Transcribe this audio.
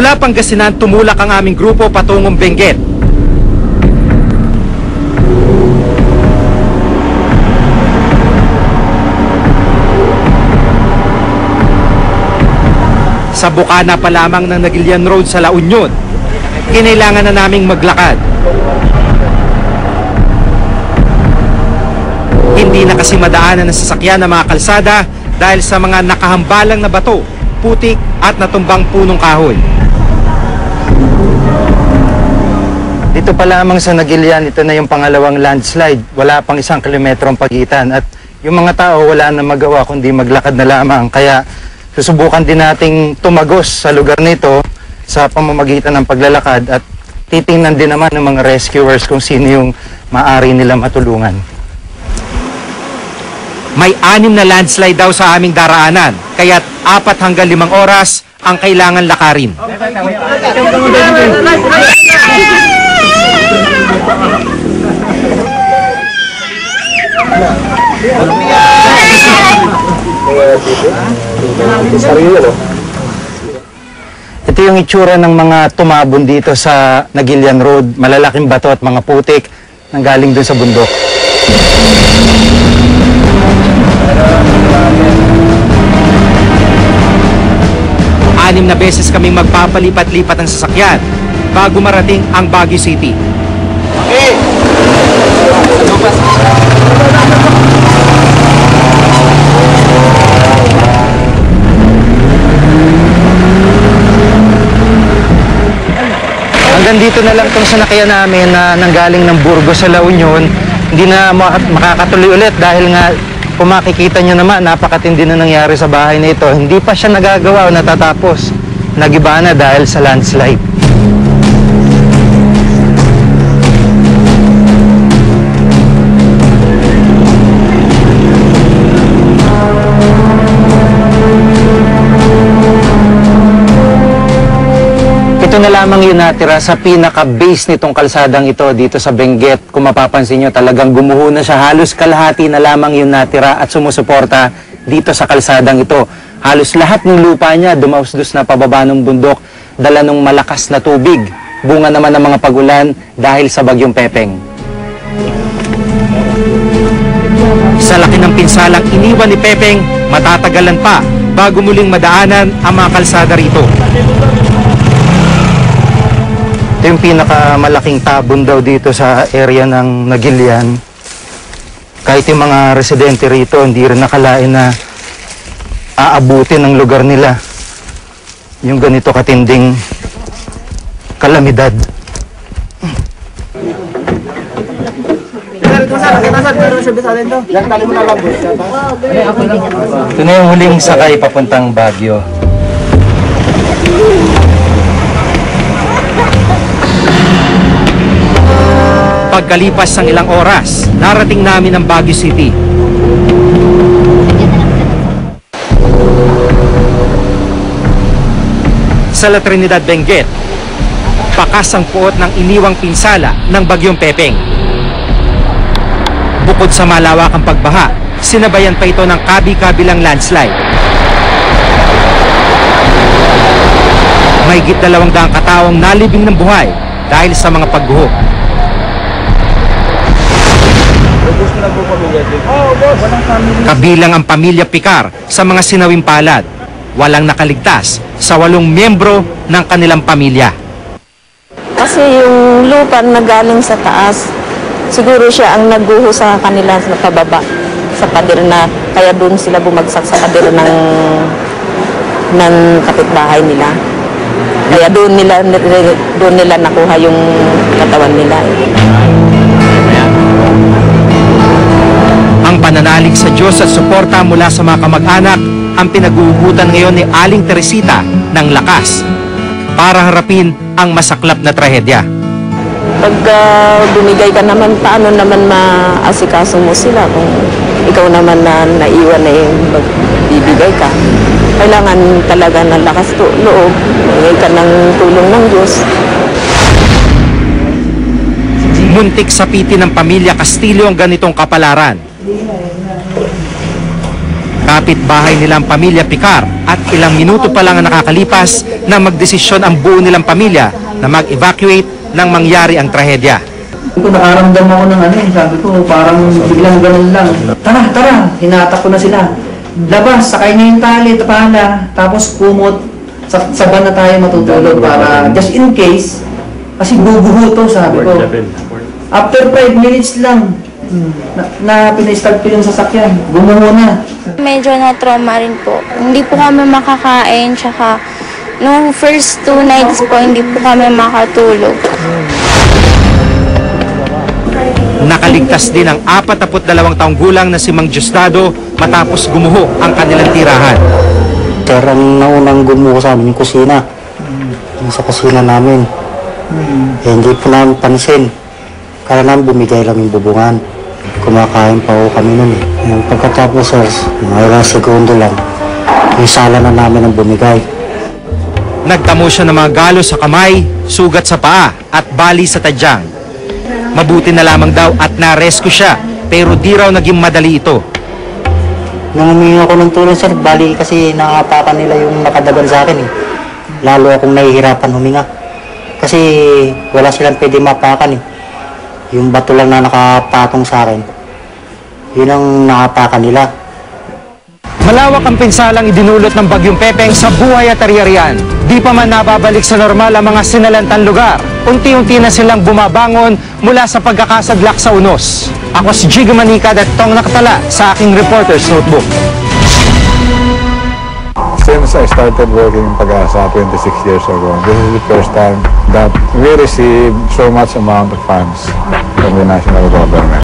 Mula Pangasinan, tumulak ang aming grupo patungong Benguet. Sa bukana pa lamang ng Nagilian Road sa La Union, kinailangan na naming maglakad. Hindi na kasi madaanan ng sasakyan ng mga kalsada dahil sa mga nakahambalang na bato, putik at natumbang punong kahoy. Dito pa lamang sa Nagilian, ito na yung pangalawang landslide. Wala pang isang kilometro ang pagitan. At yung mga tao wala na magawa kundi maglakad na lamang. Kaya susubukan din nating tumagos sa lugar nito sa pamamagitan ng paglalakad at titingnan din naman ng mga rescuers kung sino yung maari nila matulungan. May anim na landslide daw sa aming daraanan, kaya't apat hanggang limang oras ang kailangan lakarin. Ito yung itsura ng mga tumabon dito sa Nagilian Road. Malalaking bato at mga putik nang galing dun sa bundok. Anim na beses kaming magpapalipat-lipat ng sasakyan bago marating ang Baguio City. Hanggang dito na lang itong sanakyan namin na nanggaling ng Burgos sa La Union. Hindi na maka- makakatuloy ulit dahil nga kung makikita nyo naman, napakatindi na nangyari sa bahay na ito. Hindi pa siya nagagawa o natatapos. Nagiba na dahil sa landslide. Ito na lamang yung natira sa pinaka-base nitong kalsadang ito dito sa Benguet. Kung mapapansin nyo, talagang gumuho na siya. Halos kalahati na lamang yung natira at sumusuporta dito sa kalsadang ito. Halos lahat ng lupa niya dumausdos na pababa ng bundok, dala ng malakas na tubig. Bunga naman ng mga pagulan dahil sa bagyong Pepeng. Sa laki ng pinsalang iniwan ni Pepeng, matatagalan pa bago muling madaanan ang mga kalsada rito. Ito yung pinakamalaking tabon daw dito sa area ng Nagilian. Kahit yung mga residente rito, hindi rin nakalain na aabutin ang lugar nila. Yung ganito katinding kalamidad. Ito na yung huling sakay papuntang Baguio. Pagkalipas ng ilang oras, narating namin ang Baguio City. Sa La Trinidad, Benguet, pakas ang puot ng iniwang pinsala ng Bagyong Pepeng. Bukod sa malawakang pagbaha, sinabayan pa ito ng kabi-kabilang landslide. May git dalawang daang katawang nalibing ng buhay dahil sa mga pagguho. Kabilang ang pamilya Picar sa mga sinawing palad. Walang nakaligtas sa walong miyembro ng kanilang pamilya. Kasi yung lupa na galing sa taas, siguro siya ang nagguho sa kanila sa pababa, sa pader na, kaya doon sila bumagsak sa pader ng, ng kapitbahay nila. Kaya doon nila, doon nila nakuha yung katawan nila. Pananalig sa Diyos at suporta mula sa mga kamag-anak ang pinag-uugutan ngayon ni Aling Teresita ng lakas para harapin ang masaklap na trahedya. Pag ah, bumigay ka naman, paano naman maasikaso mo sila kung ikaw naman na naiwan na yung magbibigay ka? Kailangan talaga ng lakas to, loob, hingay ka ng tulong ng Diyos. Muntik sa piti ng pamilya Castillo ang ganitong kapalaran. Kapit-bahay nilang pamilya Picar at ilang minuto pa lang ang nakakalipas na magdesisyon ang buo nilang pamilya na mag-evacuate nang mangyari ang trahedya. Ko, nakaramdam ako ng ano eh. Sabi ko, parang biglang ganun lang. Tara, tara. Hinatak ko na sila. Labas, sakay niyo yung tali, tapala. Tapos kumot. Sa, sa na tayo matutulog para just in case. Kasi bubuho to, sabi ko. After 5 minutes lang, hmm, na, na pinistart ko yung sasakyan. Gumuho na. Medyo na-trauma rin po. Hindi po kami makakain, tsaka nung first two nights po, hindi po kami makatulog. Nakaligtas din ang 42 taong gulang na si Mang Diosdado matapos gumuho ang kanilang tirahan. Sir, ang naunang gumuho sa amin yung kusina. Yung sa kusina namin. Eh, hindi po namin pansin. Kaya namin bumigay lang yung bubungan. Kumakain pa ho kami nun eh. Yung pagkatapos, sir, mga ilang segundo lang, yung sala na namin ang bumigay. Nagtamo siya ng mga galo sa kamay, sugat sa paa at bali sa tadyang. Mabuti na lamang daw at na-rescue siya pero di raw naging madali ito. Nung humingi ako ng tulong, sir, bali kasi nakapakan nila yung nakadagan sa akin eh. Lalo akong nahihirapan huminga. Kasi wala silang pwede mapakan eh. Yung bato lang na nakapatong sa akin, yun ang nakapakan nila. Malawak ang pinsalang idinulot ng Bagyong Pepeng sa buhay at ari-arian. Di pa man nababalik sa normal ang mga sinalantang lugar. Unti-unti na silang bumabangon mula sa pagkakasadlak sa unos. Ako si Jigo Manika at tong nakatala sa aking reporter's notebook. Since I started working in Pag-asa 26 years ago, this is the first time that we received so much amount of funds from the national government.